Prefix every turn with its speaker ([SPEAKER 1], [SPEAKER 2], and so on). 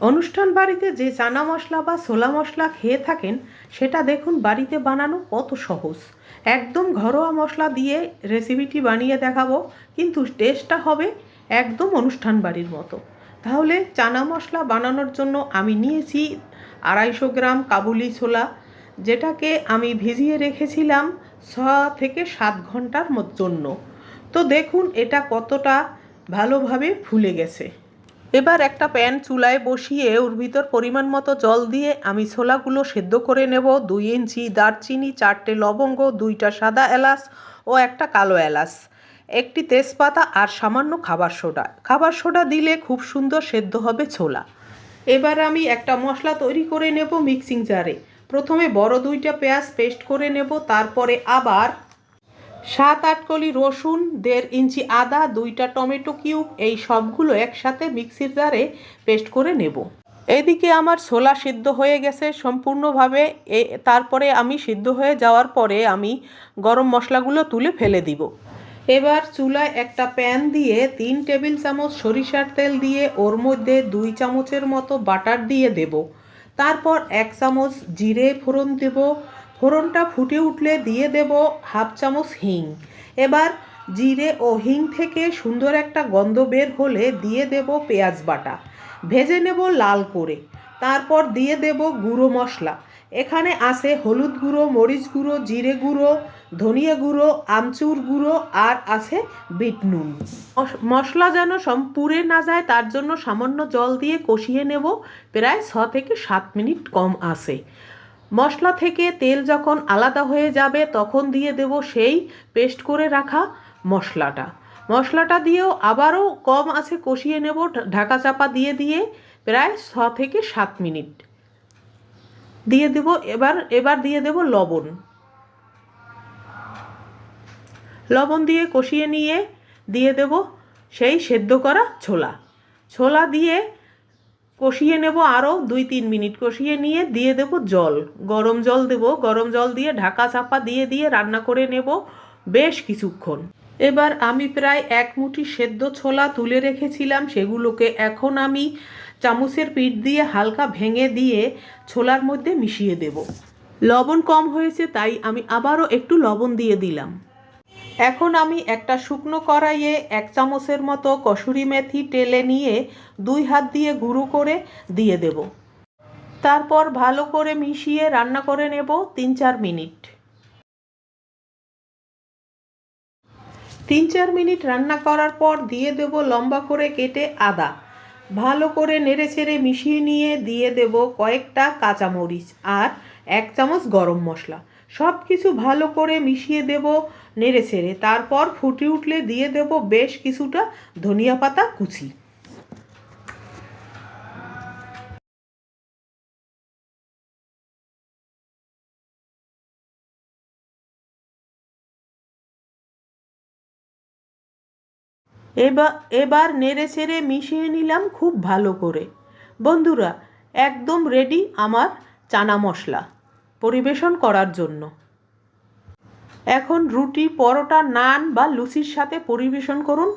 [SPEAKER 1] অনুষ্ঠান বাড়িতে যে চানা মশলা বা ছোলা মশলা খেয়ে থাকেন, সেটা দেখুন বাড়িতে বানানো কত সহজ। একদম ঘরোয়া মশলা দিয়ে রেসিপিটি বানিয়ে দেখাবো, কিন্তু টেস্টটা হবে একদম অনুষ্ঠান বাড়ির মতো। তাহলে চানা মশলা বানানোর জন্য আমি নিয়েছি আড়াইশো গ্রাম কাবুলি ছোলা, যেটাকে আমি ভিজিয়ে রেখেছিলাম ছ থেকে সাত ঘণ্টার জন্য। তো দেখুন এটা কতটা ভালোভাবে ফুলে গেছে। এবার একটা প্যান চুলায় বসিয়ে ওর ভিতর পরিমাণ মতো জল দিয়ে আমি ছোলাগুলো সেদ্ধ করে নেব দুই ইঞ্চি দারচিনি, চারটে লবঙ্গ, দুইটা সাদা এলাচ ও একটা কালো এলাচ, একটি তেজপাতা আর সামান্য খাবার সোডা। খাবার সোডা দিলে খুব সুন্দর সেদ্ধ হবে ছোলা। এবার আমি একটা মশলা তৈরি করে নেব মিক্সিং জারে। প্রথমে বড় দুইটা পেঁয়াজ পেস্ট করে নেব, তারপরে আবার সাত আট কলি রসুন, দেড় ইঞ্চি আদা, দুইটা টমেটো কিউব, এই সবগুলো একসাথে মিক্সির জারে পেস্ট করে নেব। এদিকে আমার ছোলা সিদ্ধ হয়ে গেছে সম্পূর্ণভাবে। এ, তারপরে আমি সিদ্ধ হয়ে যাওয়ার পরে আমি গরম মশলাগুলো তুলে ফেলে দিব। এবার চুলায় একটা প্যান দিয়ে তিন টেবিল চামচ সরিষার তেল দিয়ে ওর মধ্যে দুই চামচের মতো বাটার দিয়ে দেব। তারপর এক চামচ জিরে ফোড়ন দেব। ফোড়নটা ফুটে উঠলে দিয়ে দেব হাফ চামচ হিং। এবার জিরে ও হিং থেকে সুন্দর একটা গন্ধ বের হলে দিয়ে দেব পেঁয়াজ বাটা। ভেজে নেব লাল করে। তারপর দিয়ে দেব গুঁড়ো মশলা। এখানে আছে হলুদ গুঁড়ো, মরিচ গুঁড়ো, জিরে গুঁড়ো, ধনিয়া গুঁড়ো, আমচুর গুঁড়ো আর আছে বিট নুন। মশ- মশলা যেন সম, পুড়ে না যায় তার জন্য সামান্য জল দিয়ে কষিয়ে নেব। প্রায় ছ থেকে সাত মিনিট কম আছে। মশলা থেকে তেল যখন আলাদা হয়ে যাবে, তখন দিয়ে দেব সেই পেস্ট করে রাখা মশলাটা। মশলাটা দিয়েও আবারও কম আছে কষিয়ে নেব ঢাকা চাপা দিয়ে দিয়ে প্রায় ছ থেকে সাত মিনিট। দিয়ে দেব, এবার এবার দিয়ে দেব লবণ। লবণ দিয়ে কষিয়ে নিয়ে দিয়ে দেব সেই সেদ্ধ করা ছোলা। ছোলা দিয়ে কষিয়ে নেব আরও দুই তিন মিনিট কষিয়ে নিয়ে দিয়ে দেব জল। গরম জল দেব, গরম জল দিয়ে ঢাকা চাপা দিয়ে দিয়ে রান্না করে নেব বেশ কিছুক্ষণ। এবার আমি প্রায় এক মুঠি সেদ্ধ ছোলা তুলে রেখেছিলাম, সেগুলোকে এখন আমি চামচের পিঠ দিয়ে হালকা ভেঙে দিয়ে ছোলার মধ্যে মিশিয়ে দেব। লবণ কম হয়েছে, তাই আমি আবারও একটু লবণ দিয়ে দিলাম। এখন আমি একটা শুকনো কড়াইয়ে এক চামচের মতো কসুরি মেথি টেলে নিয়ে দুই হাত দিয়ে গুঁড়ো করে দিয়ে দেব। তারপর ভালো করে মিশিয়ে রান্না করে নেব তিন চার মিনিট। তিন চার মিনিট রান্না করার পর দিয়ে দেব লম্বা করে কেটে আদা। ভালো করে নেড়ে ছেড়ে মিশিয়ে নিয়ে দিয়ে দেব কয়েকটা কাঁচামরিচ আর এক চামচ গরম মশলা। সব কিছু ভালো করে মিশিয়ে দেব নেড়ে ছেড়ে তারপর ফুটে উঠলে দিয়ে দেব বেশ কিছুটা ধনিয়া পাতা কুচি। এবার এবার নেড়ে ছেড়ে মিশিয়ে নিলাম খুব ভালো করে। বন্ধুরা, একদম রেডি আমার চানা মশলা। পরিবেশন করার জন্য। এখন রুটি পরোটা নান বা লুচির সাথে পরিবেশন করুন।